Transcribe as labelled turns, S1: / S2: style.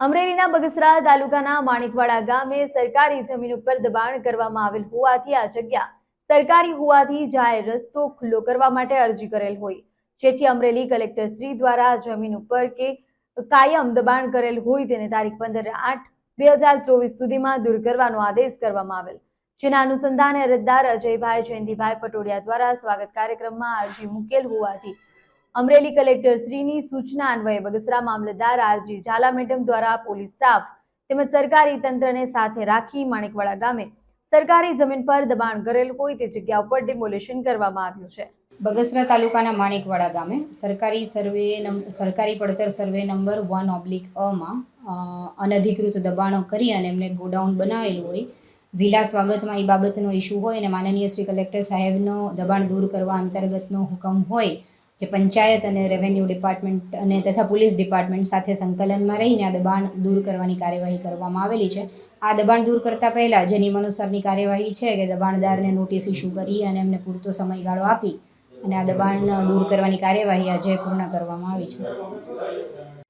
S1: અમરેલીના બગસરા તાલુકાના માણિકવાડા ગામે સરકારી જમીન ઉપર દબાણ કરવામાં આવેલ હોવાથી આ જગ્યા સરકારી હોવાથી જાહેર રસ્તો ખુલ્લો કરવા માટે અરજી કરેલ હોય. જેથી અમરેલી કલેક્ટર શ્રી દ્વારા જમીન ઉપર કે કાયમ દબાણ કરેલ હોય તેને તારીખ પંદર આઠ બે હજાર ચોવીસ સુધીમાં દૂર કરવાનો આદેશ કરવામાં આવેલ. જેના અનુસંધાને અરજદાર અજયભાઈ જયંતિભાઈ પટોડિયા દ્વારા સ્વાગત કાર્યક્રમમાં અરજી મૂકેલ હોવાથી અમરેલી કલેક્ટર શ્રીની સૂચના અન્વયે બગસરા મામલતદાર આરજી ઝાલા મેડમ દ્વારા પોલીસ સ્ટાફ તેમજ સરકારી તંત્રને સાથે રાખી માણેકવાડા ગામે સરકારી જમીન પર દબાણ કરેલ હોય તે જગ્યા ઉપર ડિમોલેશન કરવામાં આવ્યું છે.
S2: બગસરા તાલુકાના માણેકવાડા ગામે સરકારી સર્વે સરકારી પડતર સર્વે નંબર વન ઓબ્લિક અમાં અનધિકૃત દબાણો કરી અને એમને ગોડાઉન બનાવેલું હોય. જિલ્લા સ્વાગતમાં એ બાબતનો ઇસ્યુ હોય અને માનનીય શ્રી કલેક્ટર સાહેબનો દબાણ દૂર કરવા અંતર્ગતનો હુકમ હોય જે પંચાયત અને રેવન્યુ ડિપાર્ટમેન્ટ અને તથા પોલીસ ડિપાર્ટમેન્ટ સાથે સંકલનમાં રહીને આ દબાણ દૂર કરવાની કાર્યવાહી કરવામાં આવેલી છે. આ દબાણ દૂર કરતા પહેલાં જે નિયમાનુસારની કાર્યવાહી છે કે દબાણદારને નોટિસ ઇસ્યુ કરી અને એમને પૂરતો સમયગાળો આપી અને આ દબાણ દૂર કરવાની કાર્યવાહી આજે પૂર્ણ કરવામાં આવી છે.